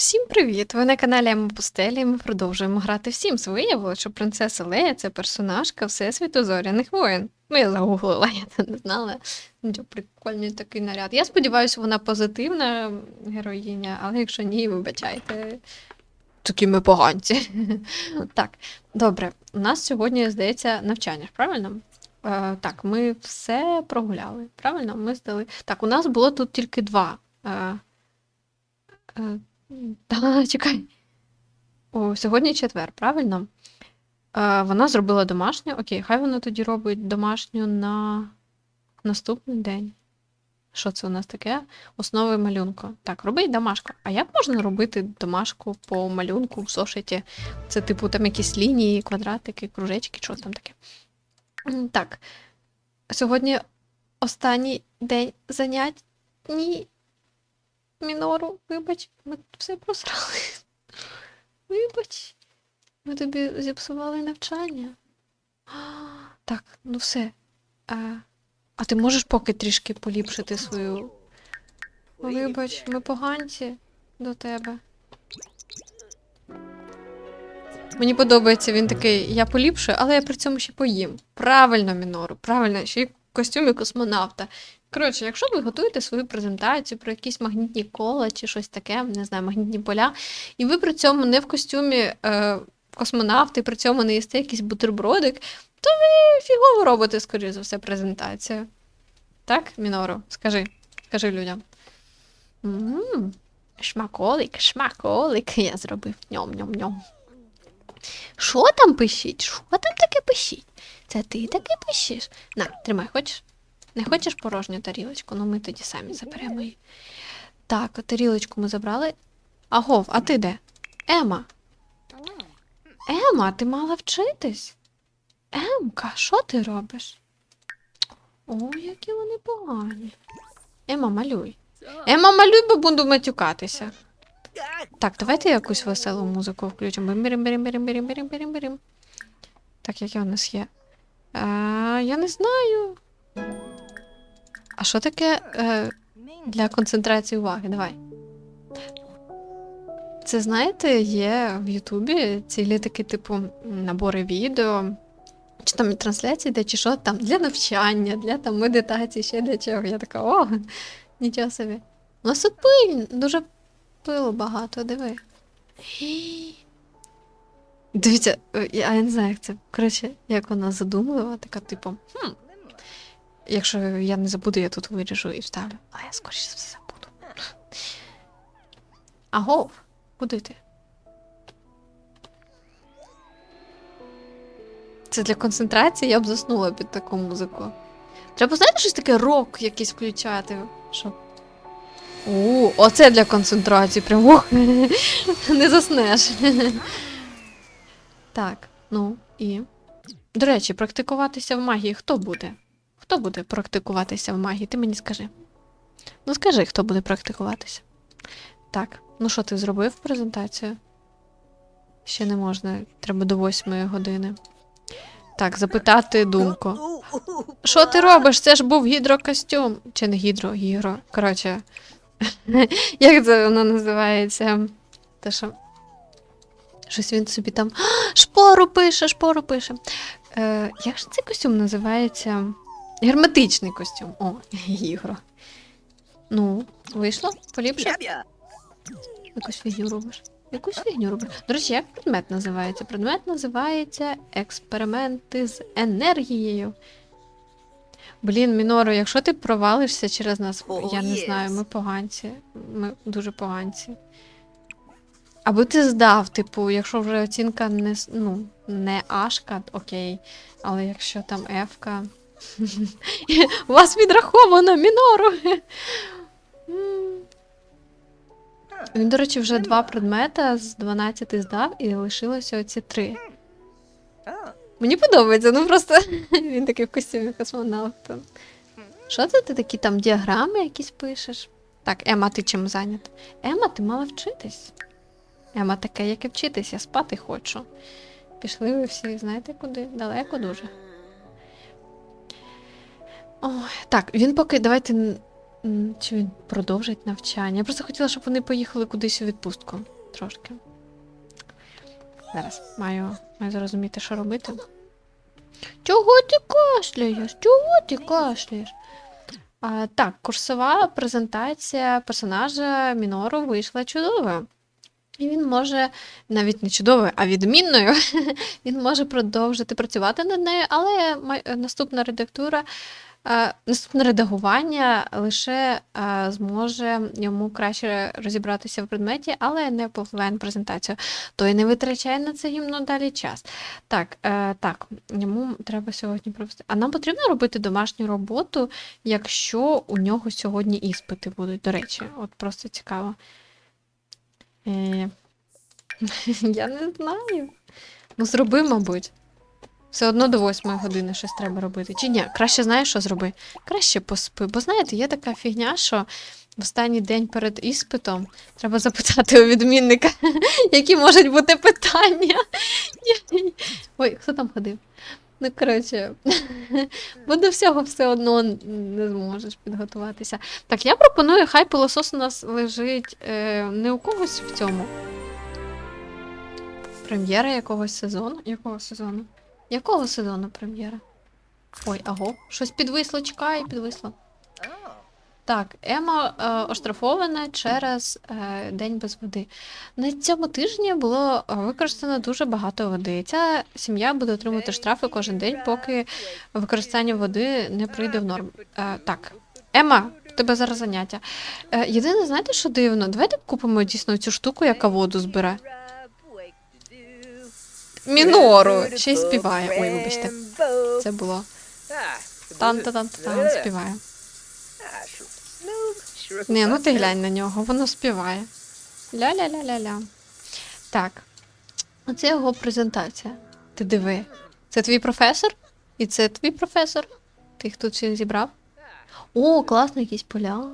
Всім привіт! Ви на каналі Ема Пустелі, і ми продовжуємо грати в Sims. Виявилося, що принцеса Лея це персонажка Всесвіту зоряних воїн. Ну, я загуглила, я це не знала. Нічого, прикольний такий наряд. Я сподіваюся, вона позитивна героїня, але якщо ні, вибачайте. Такі ми поганці. так, добре. У нас сьогодні, здається, навчання, правильно? Е, так, ми все прогуляли. Правильно? Ми здали. Так, у нас було тут тільки два. Е, е, та, чекай. О, сьогодні четвер, правильно? Е, вона зробила домашню. Окей, хай вона тоді робить домашню на наступний день. Що це у нас таке? Основи малюнку. Так, робить домашку. А як можна робити домашку по малюнку в зошиті? Це, типу, там якісь лінії, квадратики, кружечки, що там таке. Так. Сьогодні останній день занять. Мінору, вибач, ми все просрали. Вибач, ми тобі зіпсували навчання. Так, ну все. А, а ти можеш поки трішки поліпшити свою. Вибач, ми поганці до тебе. Мені подобається він такий, я поліпшую, але я при цьому ще поїм. Правильно, Мінору, правильно, ще й в костюмі космонавта. Коротше, якщо ви готуєте свою презентацію про якісь магнітні кола чи щось таке, не знаю, магнітні поля, і ви при цьому не в костюмі е, космонавта, і при цьому не їсте якийсь бутербродик, то ви фігово робите, скоріше за все, презентацію. Так, Міноро, скажи, скажи людям. м Шмаколик, шмаколик, я зробив ньом-ньом-ньом. Що там пишіть? Що там таке пишіть? Це ти таке пишеш? На, тримай, хочеш? Не хочеш порожню тарілочку? Ну ми тоді самі заберемо її. Так, тарілочку ми забрали. Агов, а ти де? Ема. Ема, ти мала вчитись? Емка, що ти робиш? Ой, які вони погані. Ема, малюй. Ема, малюй, бо буду матюкатися. Так, давайте якусь веселу музику включимо. Бирим, бирим, бирим, бирим, бирим, бирим, бирим. Так, яке у нас є? А, я не знаю. А що таке е, для концентрації уваги? Давай. Це, знаєте, є в Ютубі цілі такі, типу, набори відео, чи там трансляції, де чи що там для навчання, для там медитації, ще для чого. Я така, о, нічого собі. У нас тут пиль, дуже пилу багато, диви. Дивіться, е, я не знаю, як це. Коротше, як вона задумлива, така, типу, хм. Якщо я не забуду, я тут виріжу і вставлю. А я скоріше все забуду. Агов, куди ти? Це для концентрації я б заснула під таку музику. Треба, знаєте, щось таке рок якийсь включати, щоб. О, оце для концентрації. Прям ох, не заснеш. Так, ну і. До речі, практикуватися в магії хто буде? Хто буде практикуватися в магії? Ти мені скажи. Ну, скажи, хто буде практикуватися. Так, ну що, ти зробив презентацію? Ще не можна, треба до восьмої години. Так, запитати думку. Що ти робиш? Це ж був гідрокостюм. Чи не гідро, гігро. Коротше, як це воно називається? Те, що. Щось він собі там. Шпору пише, шпору пише. Е, як ж цей костюм називається? Герметичний костюм. О, гігро. Ну, вийшло? Поліпше? Якусь фігню робиш. Якусь фігню робиш. До речі, як предмет називається? Предмет називається експерименти з енергією. Блін, Міноро, якщо ти провалишся через нас, О, я не єс. знаю, ми поганці. Ми дуже поганці. Аби ти здав, типу, якщо вже оцінка не, ну, не Ашка, окей. Але якщо там Ефка. У вас відраховано, Мінору. Він, до речі, вже два предмета з 12 здав і лишилося оці три. Мені подобається, ну просто він такий в костюмі космонавта. Що це ти такі там діаграми якісь пишеш? Так, Ема, ти чим зайнята? Ема, ти мала вчитись. Ема таке, як і вчитись, я спати хочу. Пішли ви всі, знаєте куди? Далеко дуже. Ой, так, він поки давайте чи він продовжить навчання. Я просто хотіла, щоб вони поїхали кудись у відпустку трошки. Зараз маю, маю зрозуміти, що робити. Чого ти кашляєш? Чого ти кашляєш? А, так, курсова презентація персонажа Мінору вийшла чудовою. І він може, навіть не чудовою, а відмінною, він може продовжити працювати над нею, але наступна редактура, наступне редагування лише е, зможе йому краще розібратися в предметі, але не повпливає на презентацію. То й не витрачає на це гімно далі час. Так, е, так, йому треба сьогодні провести. А нам потрібно робити домашню роботу, якщо у нього сьогодні іспити будуть. До речі, от просто цікаво. Е, я не знаю. Ну, зроби, мабуть. Все одно до восьмої години щось треба робити. Чи ні? Краще знаєш, що зроби? Краще поспи. Бо знаєте, є така фігня, що в останній день перед іспитом треба запитати у відмінника, які можуть бути питання. Ой, хто там ходив? Ну, коротше, бо до всього все одно не зможеш підготуватися. Так, я пропоную, хай пилосос у нас лежить е, не у когось в цьому. Прем'єра якогось сезону. Якого сезону? Якого сезону прем'єра? Ой, аго, щось підвисло, чекай, підвисло. Так, Ема е, оштрафована через е, день без води. На цьому тижні було е, використано дуже багато води. Ця сім'я буде отримувати штрафи кожен день, поки використання води не прийде в норму. Е, так, Ема, в тебе зараз заняття. Е, єдине, знаєте, що дивно? Давайте купимо дійсно цю штуку, яка воду збере. Мінору, ще й співає. Ой, вибачте, це було. Тан-та-тан-та-тан, співає. Ні, ну ти глянь на нього, воно співає. Ля-ля-ля-ля-ля. Так. Оце його презентація. Ти диви. Це твій професор? І це твій професор? Ти їх тут всіх зібрав? О, класно, якісь поля.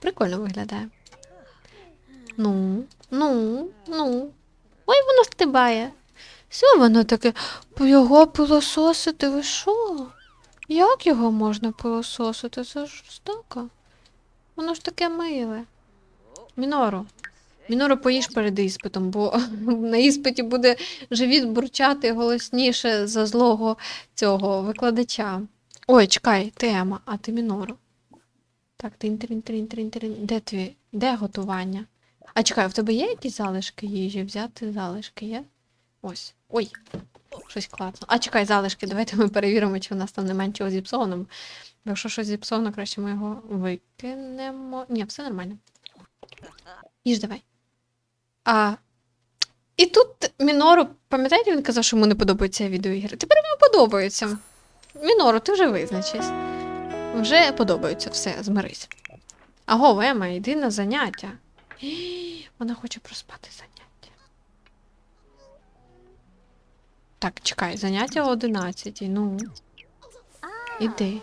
Прикольно виглядає. Ну, ну, ну. Ой, воно стибає. Що воно таке? Його пилососити, ви що? Як його можна пилососити? Це ж жорстоко. Воно ж таке миле. Мінору. Мінору, поїж перед іспитом, бо на іспиті буде живіт бурчати голосніше за злого цього викладача. Ой, чекай, ти Ема, а ти Мінору. Так, тин трин трин трин трин Де твій? Де готування? А чекай, в тебе є якісь залишки їжі? Взяти залишки є? Ось. Ой. Щось класно. А чекай, залишки. Давайте ми перевіримо, чи у нас там немає нічого зіпсовано. Бо Якщо щось зіпсовано, краще ми його викинемо. Ні, все нормально. Їж давай. А. І тут Мінору, пам'ятаєте, він казав, що йому не подобаються відеоігри. Тепер йому подобаються. Мінору, ти вже визначись. Вже подобаються, все, змирись. Аго, Ема, йди на заняття. Вона хоче проспати заняття. Так, чекай, заняття о 11. Ну. Іди.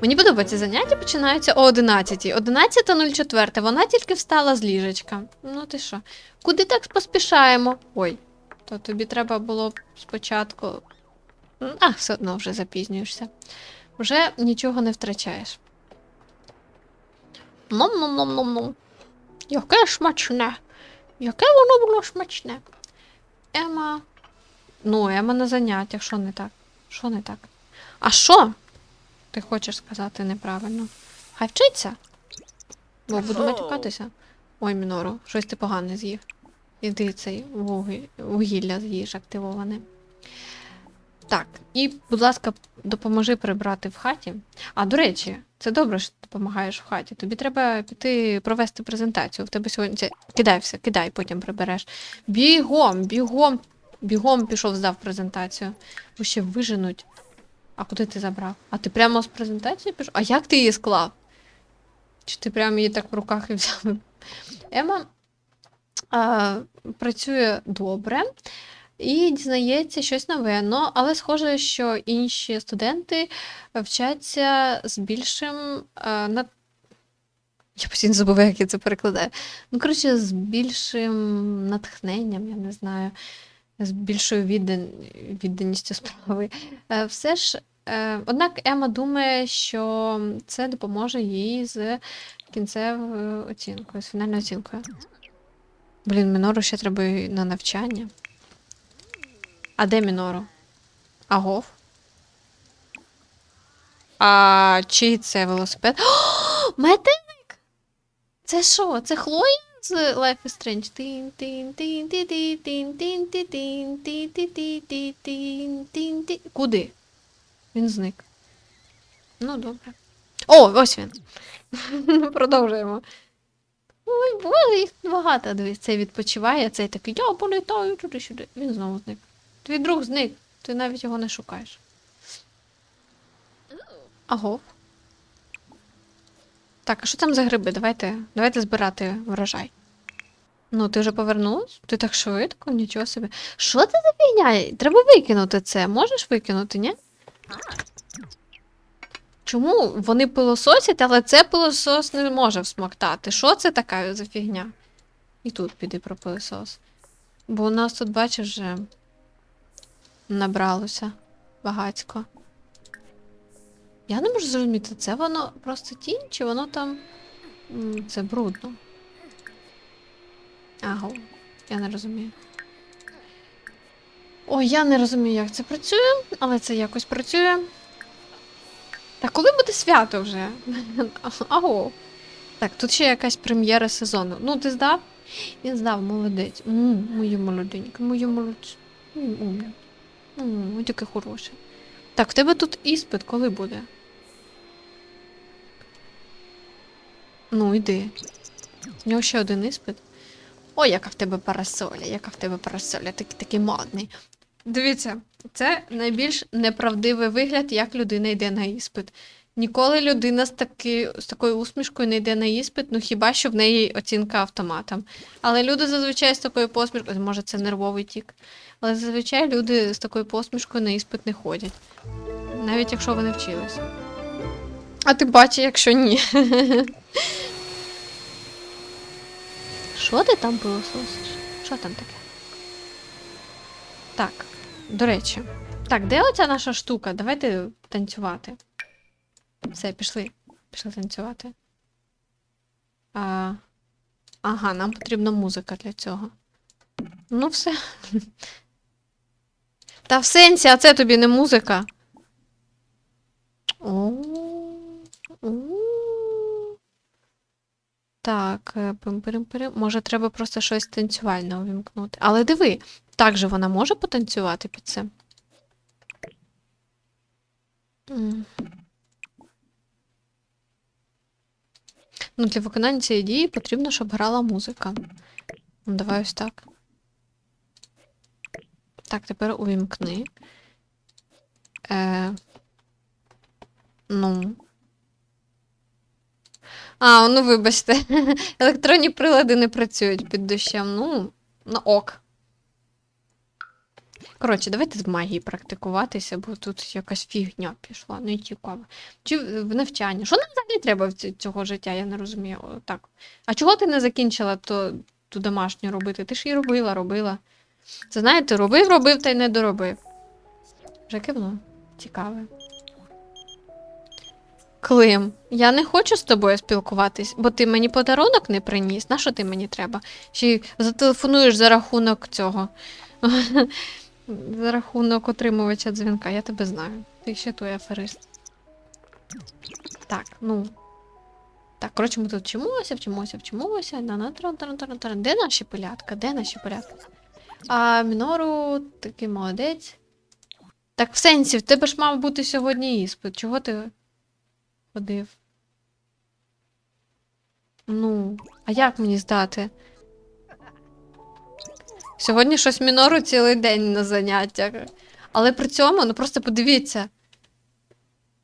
Мені подобається заняття починаються о 11. 11.04. Вона тільки встала з ліжечка. Ну ти що? Куди так поспішаємо? Ой, то тобі треба було спочатку. А, все одно вже запізнюєшся. Вже нічого не втрачаєш. Ном-ном-ном-ном-ном. Яке смачне. Яке воно було смачне. Ема. Ну, Ема на заняттях, що не так? Що не так? А що? Ти хочеш сказати неправильно? Хай вчиться. Бо буду матюкатися. Ой, Мінору, щось ти погане з'їв. Іди цей вугілля з'їж активоване. Так, і, будь ласка, допоможи прибрати в хаті. А, до речі, це добре, що ти допомагаєш в хаті. Тобі треба піти провести презентацію. В тебе сьогодні. Кидай все, кидай, потім прибереш. Бігом, бігом, бігом пішов, здав презентацію. Бо ще виженуть. А куди ти забрав? А ти прямо з презентації пішов? А як ти її склав? Чи ти прямо її так в руках і взяв? Ема а, працює добре і дізнається щось нове. Ну, але схоже, що інші студенти вчаться з більшим а, над... Я постійно забуваю, як я це перекладаю. Ну, коротше, з більшим натхненням, я не знаю, з більшою віддан... відданістю справи. Е, Все ж Е, однак Ема думає, що це допоможе їй з кінцевою оцінкою, з фінальною оцінкою. Блін, Мінору ще треба на навчання. А де Мінору? Агов? А чий це велосипед? О, метелик! Це що? Це Хлоя з Life is Strange? Куди? Він зник. Ну, добре. О, ось він. Продовжуємо. Ой, боже, їх багато. Дивись, цей відпочиває, цей такий, я політаю туди-сюди. Він знову зник. Твій друг зник, ти навіть його не шукаєш. Аго. Так, а що там за гриби? Давайте, давайте збирати врожай. Ну, ти вже повернулась? Ти так швидко, нічого собі. Що це за фігня? Треба викинути це. Можеш викинути, ні? Чому вони пилососять, але це пилосос не може всмоктати? Що це така за фігня? І тут піди про пилосос. Бо у нас тут, бачиш, вже набралося багацько. Я не можу зрозуміти, це воно просто тінь, чи воно там. Це брудно. Ага, я не розумію. Ой, я не розумію, як це працює, але це якось працює. Та коли буде свято вже? Аго. Так, тут ще якась прем'єра сезону. Ну, ти здав? Він здав, молодець. М, Моє молоденьке, моє молодець. Умне. Таке хороше. Так, в тебе тут іспит коли буде? Ну, йди. У нього ще один іспит. Ой, яка в тебе парасоля, яка в тебе парасоля, такий такий модний. Дивіться, це найбільш неправдивий вигляд, як людина йде на іспит. Ніколи людина з, таки, з такою усмішкою не йде на іспит, ну хіба що в неї оцінка автоматом. Але люди зазвичай з такою посмішкою, може це нервовий тік, але зазвичай люди з такою посмішкою на іспит не ходять. Навіть якщо вони вчились. А ти бачиш, якщо ні. Що ти там пилососиш? Що там таке? Так, до речі. Так, де оця наша штука? Давайте танцювати. Все, пішли. Пішли танцювати. А... Ага, нам потрібна музика для цього. Ну, все. Та в сенсі, а це тобі не музика. О. Так, е. Може, треба просто щось танцювальне увімкнути. Але диви, так же вона може потанцювати під це? Ну, для виконання цієї дії потрібно, щоб грала музика. Ну, давай ось так. Так, тепер увімкни. Е... Ну. А, ну вибачте. Електронні прилади не працюють під дощем. Ну, ну ок. Коротше, давайте з магії практикуватися, бо тут якась фігня пішла, не цікаво. Чи в навчання. Що нам взагалі треба в цього життя? Я не розумію. Так. А чого ти не закінчила то, ту домашню робити? Ти ж її робила, робила. Це знаєте, робив, робив та й не доробив. Вже кивну. Цікаве. Клим, я не хочу з тобою спілкуватись, бо ти мені подарунок не приніс. На що ти мені треба? Ще зателефонуєш за рахунок цього. За рахунок отримувача дзвінка, я тебе знаю. Ти ще той аферист. Так, ну. Так, коротше, ми тут вчимося, вчимося, вчимося. Де наші пилятка? Де наші пилятка? А Мінору такий молодець. Так, в сенсі, в тебе ж мав бути сьогодні іспит. Чого ти ходив? Ну, а як мені здати? Сьогодні щось мінору цілий день на заняттях. Але при цьому, ну просто подивіться.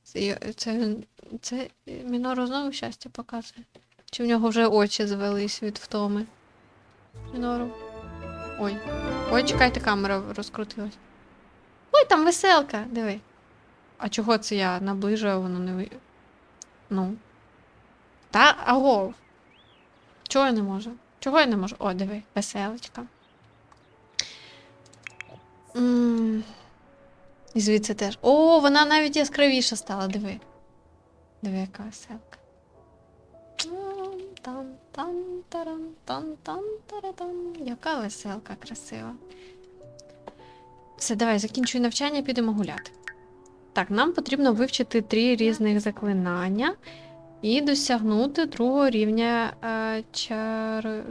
Це, це, це мінору знову щастя показує. Чи в нього вже очі звелись від втоми? Мінору. Ой. Ой, чекайте, камера розкрутилась. Ой, там веселка, диви. А чого це я наближую, воно не ви. Ну. Та аго. Чого я не можу? Чого я не можу? О, диви, веселочка. І звідси теж. О, вона навіть яскравіша стала, диви. Диви, яка веселка. Там, там, тарам, там, там, таратам. Яка веселка красива. Все, давай, закінчуй навчання, підемо гуляти. Так, нам потрібно вивчити три різних заклинання і досягнути другого рівня е, чар.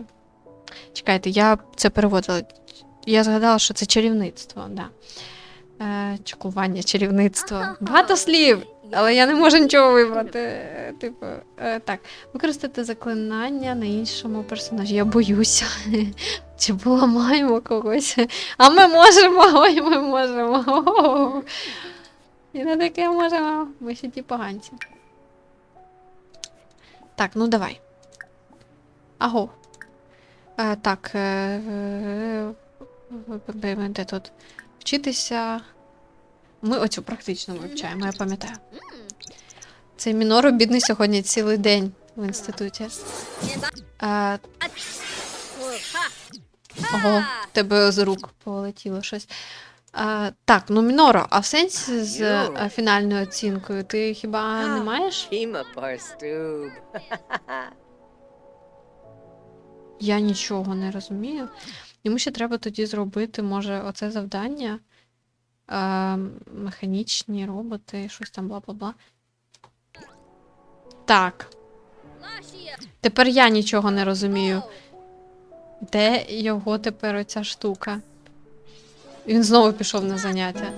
Чекайте, я це переводила. Я згадала, що це чарівництво, да. Е, чекування, чарівництво. Багато слів, але я не можу нічого вибрати. Е, Типу, е, так, використати заклинання на іншому персонажі. Я боюся. Чи поламаємо когось? А ми можемо, ой, ми можемо. І не таке можемо. Ми ще ті поганці. Так, ну давай. Аго. Е, так. Е, е, де тут? Вчитися. Ми оцю практично вивчаємо, я пам'ятаю. Цей міноро бідний сьогодні цілий день в інституті. Е, ого, тебе з рук полетіло щось. Е, так, ну Міноро, а в сенсі з е, фінальною оцінкою ти хіба не маєш? Я нічого не розумію. Йому ще треба тоді зробити, може, оце завдання. Е, механічні роботи, щось там бла-бла-бла. Так. Тепер я нічого не розумію. Де його тепер оця штука? Він знову пішов на заняття.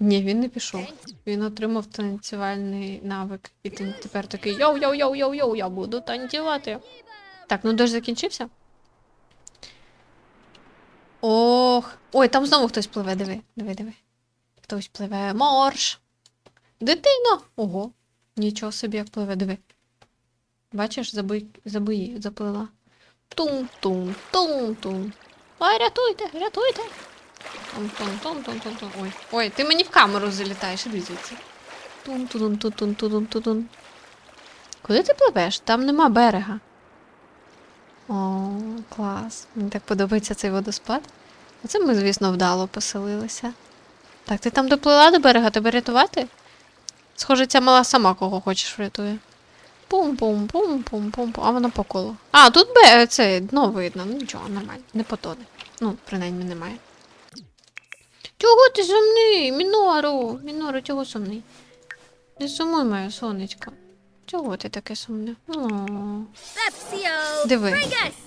Ні, він не пішов. Він отримав танцювальний навик. І тепер такий йоу-йоу-йоу-йоу-йоу, я буду танцювати. Так, ну дощ закінчився. Ох. Ой, там знову хтось пливе, диви, диви, диви. Хтось пливе. Морж. Дитино. Ого. Нічого собі як пливе, диви. Бачиш, забий, забиї, заплила. Тум-тум, тум-тум. Ой, рятуйте, рятуйте. Тум-тум-тум-тум-тум-тум. Ой, ой, ти мені в камеру залітаєш, іди звідси. Тум-тудум-тудум-тудум-тудум. Куди ти пливеш? Там нема берега. О, клас. Мені так подобається цей водоспад. Оце ми, звісно, вдало поселилися. Так, ти там доплила до берега, тебе рятувати? Схоже, ця мала сама кого хочеш врятує. Пум-пум-пум-пум-пум-пум. А воно по колу. А, тут бе, це дно видно. Ну нічого, нормально. Не потоне. Ну, принаймні немає. Чого ти сумний? Мінору, Мінору, чого сумний? Не сумуй, моє сонечко. Чого ти таке сумне? О, диви,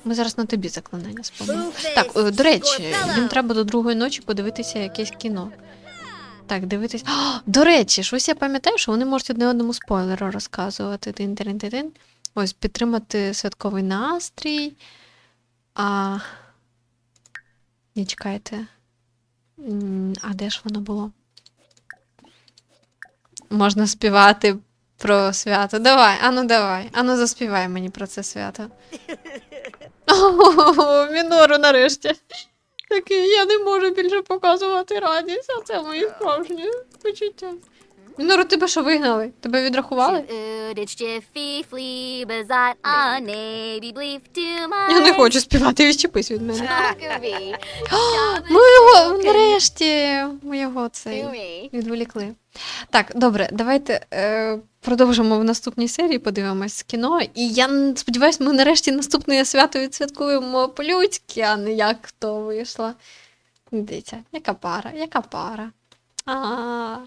ми зараз на тобі заклинання спомнимо. Так, е, до речі, їм треба до другої ночі подивитися якесь кіно. Так, дивитись. О, до речі, щось я пам'ятаю, що вони можуть одне одному спойлери розказувати. тин тин тин тин Ось підтримати святковий настрій. А. Ні, чекайте. А де ж воно було? Можна співати про свято. Давай, ану давай. Ану заспівай мені про це свято. О, Мінору нарешті. Такий, я не можу більше показувати радість, а це мої справжні почуття. Мінору, тебе що вигнали? Тебе відрахували? My Я не хочу співати, відчепись від мене. Ми його нарешті ми його цей відволікли. Так, добре, давайте е, продовжимо в наступній серії, подивимось кіно. І я сподіваюся, ми нарешті наступне свято відсвяткуємо по-людськи, а не як хто вийшла. Дивіться, яка пара, яка пара. А,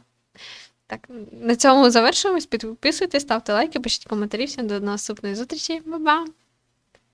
так, на цьому завершуємось. Підписуйтесь, ставте лайки, пишіть коментарі. Всім до наступної зустрічі. Ба-ба!